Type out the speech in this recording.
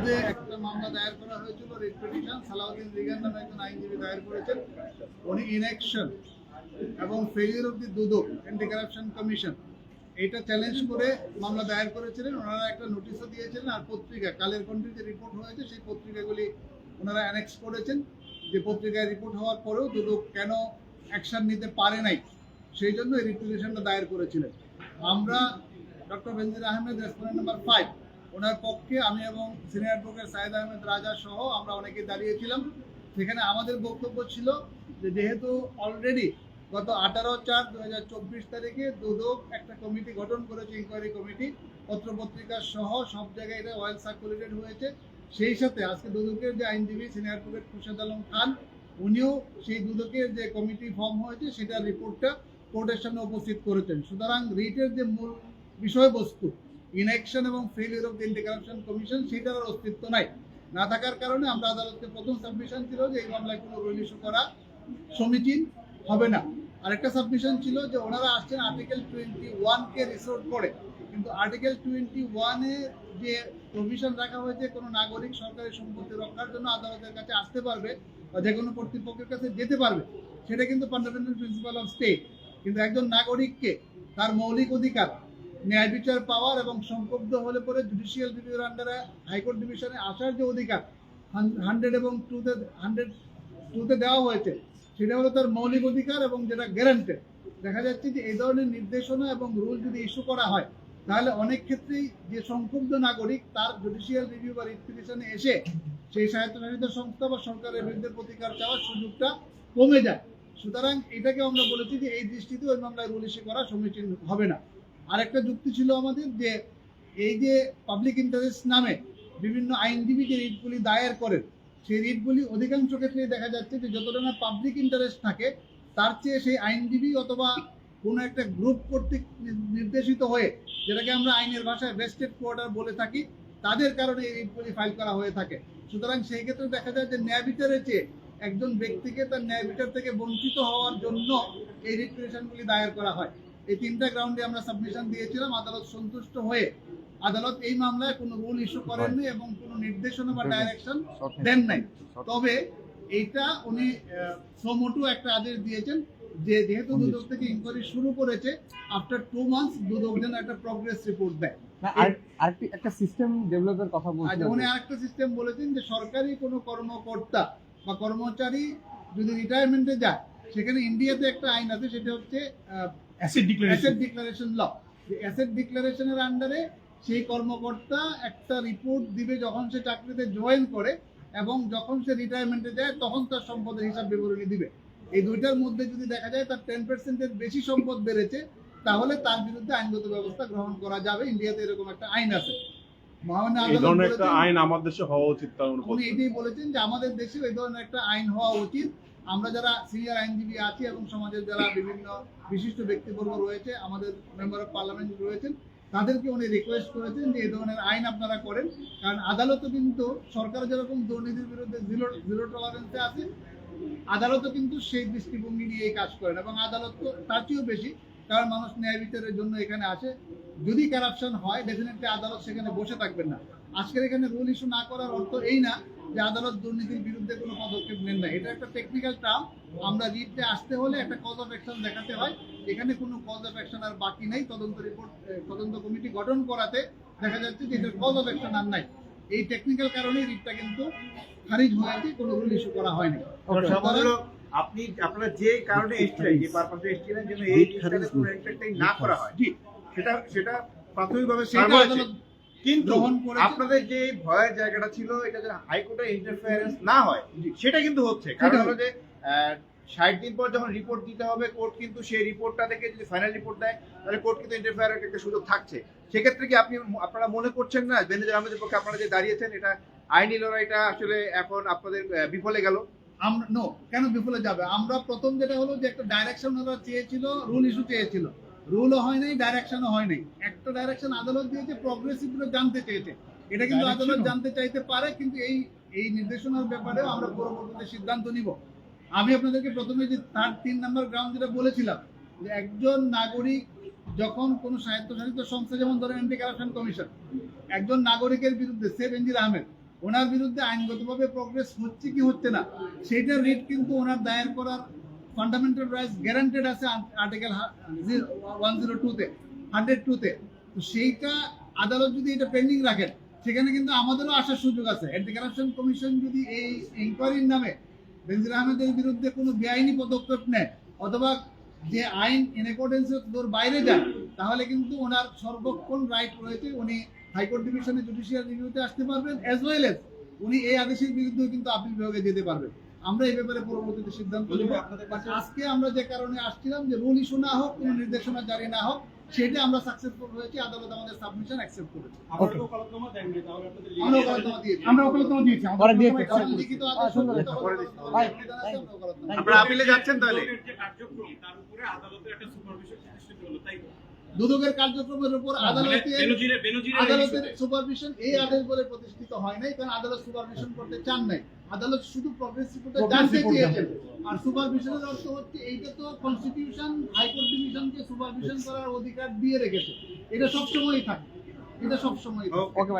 বিরুদ্ধে একটা মামলা দায়ের করা হয়েছিল রিট পিটিশন সালাউদ্দিন রিগান নামে একজন আইনজীবী দায়ের করেছেন। উনি ইনঅ্যাকশন এবং failure of the Dudok anti corruption commission এটা চ্যালেঞ্জ করে মামলা দায়ের করেছিলেন। ওনারা একটা নোটিশও দিয়েছিলেন আর পত্রিকা, কালের কণ্ঠে যে রিপোর্ট হয়েছে, সেই পত্রিকাগুলি ওনারা অ্যানেক্স করেছেন। যে পত্রিকায় রিপোর্ট হওয়ার পরেও দুদক কেন অ্যাকশন নিতে পারে নাই, সেই জন্য এই রিপিটিশনটা দায়ের করেছিলেন। আমরা doctor Benazir Ahmed respondent number five ওনার পক্ষে আমি এবং সিনিয়র অ্যাডভোকেট সাইদ আহমেদ রাজা সহ আমরা অনেকে দাঁড়িয়েছিলাম। সেখানে আমাদের বক্তব্য ছিল যে যেহেতু অলরেডি গত আঠারো চার দু হাজার চব্বিশ তারিখে দুদক একটা কমিটি গঠন করেছে ইনকোয়ারি কমিটি, পত্রপত্রিকা সহ সব জায়গায় এটা ওয়েল সার্কুলেটেড হয়েছে। সেই সাথে আজকে দুদকের যে আইনজীবী সিনিয়র অ্যাডভোকেট খুরশেদ আলম খান, উনিও সেই দুদকের যে কমিটি ফর্ম হয়েছে সেটার রিপোর্টটা কোর্টের সামনে উপস্থিত করেছেন। সুতরাং রিটের যে মূল বিষয়বস্তু ইনঅ্যাকশন এবং failure of the anti corruption commission সেটার অস্তিত্ব নাই। না থাকার কারণে আমরা আদালতকে প্রথম সাবমিশন ছিল যে এই মামলায় কোনো রুল ইস্যু করা সমীচীন হবে না। আরেকটা সাবমিশন ছিল যে ওনারা আসছেন আর্টিকেল টোয়েন্টি ওয়ানকে রিসোর্ট করে। কিন্তু আর্টিকেল টোয়েন্টি ওয়ানে যে প্রভিশন রাখা হয়েছে, কোনো নাগরিক সরকারি সম্পত্তি রক্ষার জন্য আদালতের কাছে আসতে পারবে বা যে কোনো কর্তৃপক্ষের কাছে যেতে পারবে, সেটা কিন্তু ফান্ডামেন্টাল প্রিন্সিপাল অফ স্টেট কিন্তু একজন নাগরিককে তার মৌলিক অধিকার ন্যায় বিচার পাওয়ার এবং সংক্ষুব্ধ হলে পরে জুডিশিয়াল রিভিউর আন্ডারে হাইকোর্ট ডিভিশনে আসার যে অধিকার হান্ড্রেড এবং টুতে হান্ড্রেড টুতে দেওয়া হয়েছে, সেটা হলো তার মৌলিক অধিকার এবং যেটা গ্যারান্টেড দেখা যাচ্ছে যে এই ধরনের নির্দেশনা এবং রুল যদি ইস্যু করা হয়, তাহলে অনেক ক্ষেত্রেই যে সংক্ষুব্ধ নাগরিক তার জুডিশিয়াল রিভিউ বা রিপিটিশনে এসে সেই স্বায়ত্তশাসিত সংস্থা বা সরকারের বিরুদ্ধে প্রতিকার চাওয়ার সুযোগটা কমে যায়। সুতরাং এটাকে আমরা বলেছি যে এই দৃষ্টিতে ওই মামলায় রুল ইস্যু করা সমীচীন হবে না। আরেকটা যুক্তি ছিল আমাদের যে এই যে পাবলিক ইন্টারেস্ট নামে বিভিন্ন আইনজীবী যে রিটগুলি দায়ের করেন, সেই রিটগুলি অধিকাংশ ক্ষেত্রে দেখা যাচ্ছে যে যতটা না পাবলিক ইন্টারেস্ট থাকে, তার চেয়ে সেই আইনজীবী অথবা কোনো একটা গ্রুপ কর্তৃক নির্দেশিত হয়ে যেটাকে আমরা আইনের ভাষায় ভেস্টেড কোয়ার্টার বলে থাকি, তাদের কারণে এই রিটগুলি ফাইল করা হয়ে থাকে। সুতরাং সেই ক্ষেত্রে দেখা যায় যে ন্যায় বিচারের চেয়ে একজন ব্যক্তিকে তার ন্যায় বিচার থেকে বঞ্চিত হওয়ার জন্য এই রিট দায়ের করা হয়। এই তিনটা গ্রাউন্ডে আমরা সাবমিশন দিয়েছিলাম। আদালত সন্তুষ্ট হয়ে আদালত এই মামলায় কোনো রুল ইস্যু করেননি এবং কোনো নির্দেশনা বা ডাইরেকশন দেন নাই। তবে এইটা উনি সোমোটু একটা আদেশ দিয়েছেন যে যেহেতু দুদক থেকে ইনকোয়ারি শুরু করেছে আফটার টু মান্থস দুদক যেন একটা প্রগ্রেস রিপোর্ট দেয়। আর- একটা সিস্টেম ডেভেলপের কথা বলছেন উনি আরেকটা সিস্টেম বলেছেন যে সরকারি কোনো কর্মকর্তা বা কর্মচারী যদি রিটায়ারমেন্টে যায় সেখানে ইন্ডিয়াতে একটা আইন আছে সেটা হচ্ছে অ্যাসেট ডিক্লারেশন ল অ্যাসেট ডিক্লারেশনের আন্ডারে সেই কর্মকর্তা একটা রিপোর্ট দিবে যখন সে চাকরিতে জয়েন করে এবং যখন সে রিটায়ারমেন্টে যায় তখন তার সম্পদের হিসাব বিবরণী দিবে। এই দুইটার মধ্যে যদি দেখা যায় তার টেন পার্সেন্টের বেশি সম্পদ বেড়েছে তাহলে তার বিরুদ্ধে আইনগত ব্যবস্থা গ্রহণ করা যাবে। ইন্ডিয়াতে এরকম একটা আইন আছে। আইন আমার দেশে হওয়া উচিত এটাই বলেছেন যে আমাদের দেশে এই ধরনের একটা আইন হওয়া উচিত। আমরা যারা সিনিয়র আইনজীবী আছি এবং সমাজের যারা বিভিন্ন বিশিষ্ট ব্যক্তিবর্গ রয়েছে, আমাদের মেম্বার অফ পার্লামেন্ট রয়েছেন, তাদেরকে উনি রিকোয়েস্ট করেছেন যে এই ধরনের আইন আপনারা করেন। কারণ আদালতও কিন্তু সরকার যেরকম দুর্নীতির বিরুদ্ধে জিরো জিরো টলারেন্সে আছে, আদালতও কিন্তু সেই দৃষ্টিভঙ্গি নিয়ে এই কাজ করেন এবং আদালত তো তার চেয়েও বেশি, কারণ মানুষ ন্যায় বিচারের জন্য এখানে আসে। যদি কারাপশন হয় ডেফিনেটলি আদালত সেখানে বসে থাকবেন না। আজকের এখানে রুল ইস্যু না করার অর্থ এই না যে আদালত দুর্নীতির বিরুদ্ধে কোনো পদক্ষেপ নেন না। এটা একটা টেকনিক্যাল টার্ম আমরা রিটে আসতে হলে একটা কজ অফ অ্যাকশন দেখাতে হয়। এখানে কোনো কজ অফ অ্যাকশন আর বাকি নেই। তদন্ত রিপোর্ট তদন্ত কমিটি গঠন করাতে দেখা যাচ্ছে যে এটার কজ অফ অ্যাকশন আর নাই। এই টেকনিক্যাল কারণেই রিটটা কিন্তু খারিজ হয়েছে কোনো রুল ইস্যু করা হয়নি। আপনি আপনারা যে কারণে এসেছিলেন যে পারপাসে এসেছিলেন যেন এই না করা হয়। জি। সেটা সেটা প্রাথমিকভাবে আদালত কিন্তু আপনাদের যে ভয়ের জায়গাটা ছিল এটা যেন হাইকোর্টে ইন্টারফারেন্স না হয় সেটা কিন্তু হচ্ছে। কারণ হলো যে ষাট দিন পর যখন রিপোর্ট দিতে হবে কোর্ট কিন্তু সেই রিপোর্টটা থেকে যদি ফাইনাল রিপোর্ট দেয় তাহলে কোর্ট কিন্তু ইন্টারফেয়ারের একটা সুযোগ থাকছে। সেক্ষেত্রে কি আপনি আপনারা মনে করছেন না বেনজির আহমেদের পক্ষে আপনারা যে দাঁড়িয়েছেন এটা আইনি লড়াইটা আসলে এখন আপনাদের বিফলে গেল? আমরা নো কেন বিফলে যাবে? আমরা প্রথম যেটা হলো যে একটা ডাইরেকশন ওরা চেয়েছিল রুল ইস্যু চেয়েছিল। রুলও হয় নাই ডাইরেকশনও হয় নাই। একটা ডাইরেকশন আদালত দিয়েছে প্রগ্রেসিভ জানতে চেয়েছে। এটা কিন্তু আদালত জানতে চাইতে পারে কিন্তু এই এই নির্দেশনার ব্যাপারেও আমরা পরবর্তীতে সিদ্ধান্ত নিব। আমি আপনাদেরকে প্রথমে যে তার তিন নম্বর গ্রাউন্ড যেটা বলেছিলাম যে একজন নাগরিক যখন কোনো স্বায়ত্তশাসিত সংস্থা যেমন ধরেন অ্যান্টি কারাপশন কমিশন একজন নাগরিকের বিরুদ্ধে সে এনজির আহমেদ ওনার বিরুদ্ধে আইনগতভাবে প্রগ্রেস হচ্ছে কি হচ্ছে না সেইটার রিট কিন্তু ওনার দায়ের করার ফান্ডামেন্টাল রাইটস গ্যারান্টেড আছে আর্টিকেল ওয়ান জিরো টুতে হান্ড্রেড টুতে তো সেইটা আদালত যদি এটা পেন্ডিং রাখেন, সেখানে কিন্তু আমাদেরও আসার সুযোগ আছে। অ্যান্টি কারাপশন কমিশন যদি এই ইনকোয়ারির নামে আহমেদের বিরুদ্ধে কোনো বেআইনি পদক্ষেপ নেয়, অথবা যে আইন ইন অ্যাকর্ডেন্সে বাইরে যায় তাহলে কিন্তু ওনার সর্বক্ষণ রাইট রয়েছে, উনি হাইকোর্ট ডিভিশনে জুডিশিয়াল রিভিউতে আসতে পারবেন অ্যাজ ওয়েল এজ উনি এই আদেশের বিরুদ্ধেও কিন্তু আপিল বিভাগে যেতে পারবেন। আমরা এই ব্যাপারে পরবর্তীতে সিদ্ধান্ত নেব। আজকে আমরা যে কারণে আসছিলাম যে রুল ইস্যু না হোক কোনো নির্দেশনা জারি না হোক সেটা আমরা সাকসেসফুল হয়েছি আদালত আমাদের সাবমিশন অ্যাকসেপ্ট করেছে। আমরা ওকালতনামা দিয়েছি। আমরা দিয়েছি দিচ্ছি। লিখিত আদেশ আছে, আমরা আপিলে যাচ্ছেন তাহলে? যে কার্যক্রম তার উপরে আদালতের একটা সুপারভিশন প্রতিষ্ঠিত হলো তাই তো? দুদকের কার্যক্রমের উপর মানে আদালতের আদালতের সুপারভিশন এই আদেশ বলে প্রতিষ্ঠিত হয় নাই কারণ আদালত সুপারভিশন করতে চান নাই। আদালত শুধু প্রগ্রেস রিপোর্টে জানতে চেয়েছেন আর সুপারভিশনের অর্থ হচ্ছে এইটা তো কনস্টিটিউশন হাইকোর্ট ডিভিশনকে সুপারভিশন করার অধিকার দিয়ে রেখেছে। এটা সবসময়ই থাকে। এটা ওকে